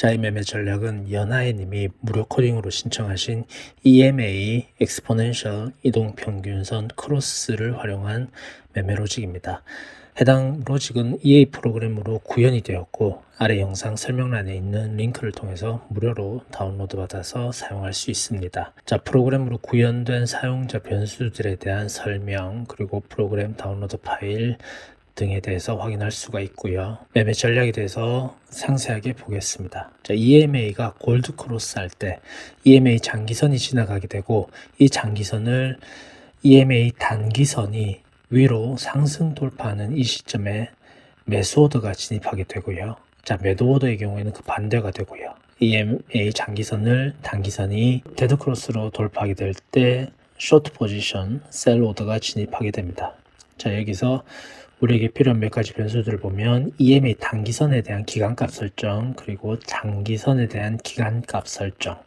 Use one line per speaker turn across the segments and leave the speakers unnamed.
자, 이 매매 전략은 연하애님이 무료 코딩으로 신청하신 EMA Exponential 이동평균선 크로스를 활용한 매매 로직입니다. 해당 로직은 EA 프로그램으로 구현이 되었고 아래 영상 설명란에 있는 링크를 통해서 무료로 다운로드 받아서 사용할 수 있습니다. 자, 프로그램으로 구현된 사용자 변수들에 대한 설명 그리고 프로그램 다운로드 파일 등에 대해서 확인할 수가 있고요. 매매 전략에 대해서 상세하게 보겠습니다. 자, EMA가 골드 크로스 할 때 EMA 장기선이 지나가게 되고 이 장기선을 EMA 단기선이 위로 상승 돌파하는 이 시점에 매수오더가 진입하게 되고요. 자, 매도오더의 경우에는 그 반대가 되고요. EMA 장기선을 단기선이 데드 크로스로 돌파하게 될 때 쇼트 포지션 셀 오더가 진입하게 됩니다. 자, 여기서 우리에게 필요한 몇 가지 변수들을 보면 EMA 단기선에 대한 기간값 설정, 그리고 장기선에 대한 기간값 설정,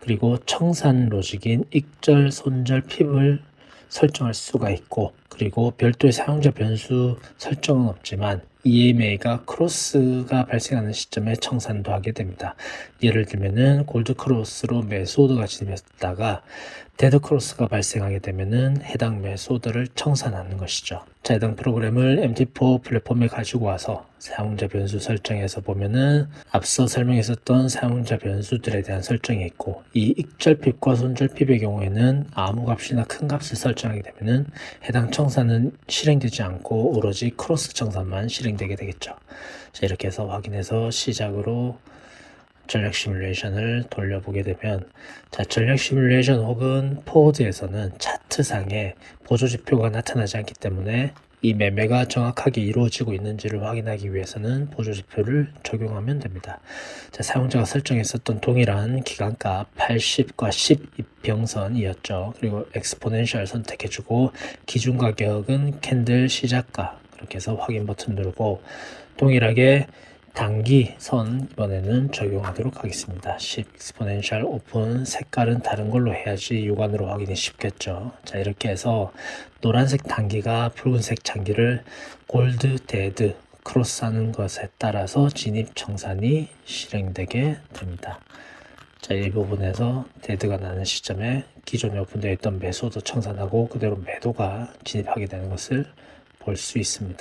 그리고 청산 로직인 익절, 손절, 핍을 설정할 수가 있고, 그리고 별도의 사용자 변수 설정은 없지만 EMA가 크로스가 발생하는 시점에 청산도 하게 됩니다. 예를 들면은 골드 크로스로 매수오더가 진입했다가 데드 크로스가 발생하게 되면은 해당 매수오더를 청산하는 것이죠. 자, 해당 프로그램을 MT4 플랫폼에 가지고 와서 사용자 변수 설정에서 보면은 앞서 설명했었던 사용자 변수들에 대한 설정이 있고 이 익절핍과 손절핍의 경우에는 아무 값이나 큰 값을 설정하게 되면은 해당 청 산은 실행되지 않고 오로지 크로스 청산만 실행되게 되겠죠. 자, 이렇게 해서 확인해서 시작으로 전략 시뮬레이션을 돌려보게 되면 자 전략 시뮬레이션 혹은 포워드에서는 차트상에 보조 지표가 나타나지 않기 때문에 이 매매가 정확하게 이루어지고 있는지를 확인하기 위해서는 보조 지표를 적용하면 됩니다. 자, 사용자가 설정했었던 동일한 기간값 80과 10 이평선이었죠. 그리고 엑스포넨셜 선택해주고 기준 가격은 캔들 시작가 그렇게 해서 확인 버튼 누르고 동일하게 단기 선 이번에는 적용하도록 하겠습니다. 10 exponential 오픈 색깔은 다른 걸로 해야지 육안으로 확인이 쉽겠죠. 자 이렇게 해서 노란색 단기가 붉은색 장기를 골드 데드 크로스하는 것에 따라서 진입 청산이 실행되게 됩니다. 자, 이 부분에서 데드가 나는 시점에 기존에 오픈되어 있던 매수도 청산하고 그대로 매도가 진입하게 되는 것을 볼 수 있습니다.